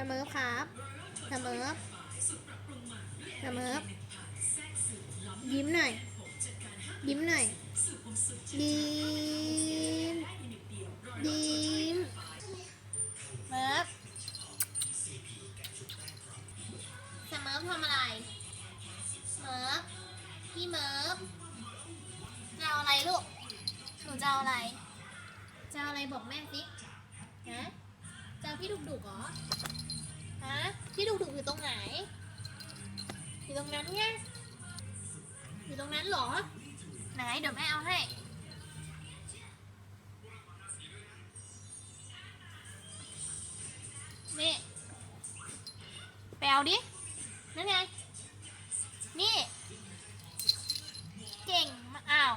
เสมอครับเสมอเสมอยิ้มหน่อย ยิ้มหน่อย ยิ้ม ยิ้มเมิร์ฟเสมอทำอะไรเมิร์ฟพี่เมิร์ฟจะเอาอะไรลูก หนูจะเอาอะไร จะเอาอะไรบอกแม่สิฮะจะเอาพี่ดุกดุกเหรอ ตรงนั้นไงอยู่ตรงนั้นเหรอ ไหนเดี๋ยวแม่เอาให้ นี่ไปเอาดิ นั่นไง นี่ เก่งมากอ้าว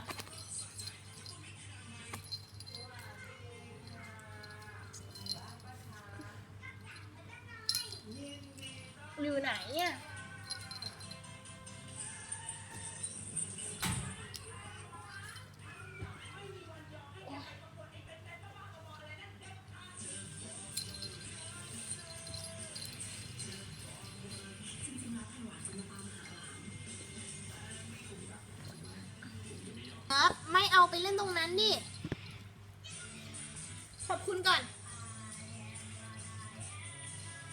อยู่ไหนอะ ครับ ไม่เอาไปเล่นตรงนั้นดิ ขอบคุณก่อน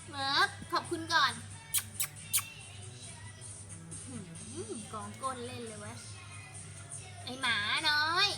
เมิร์ฟขอบคุณก่อนหืมกองก้นเล่นเลยเวะไอหมาน้อย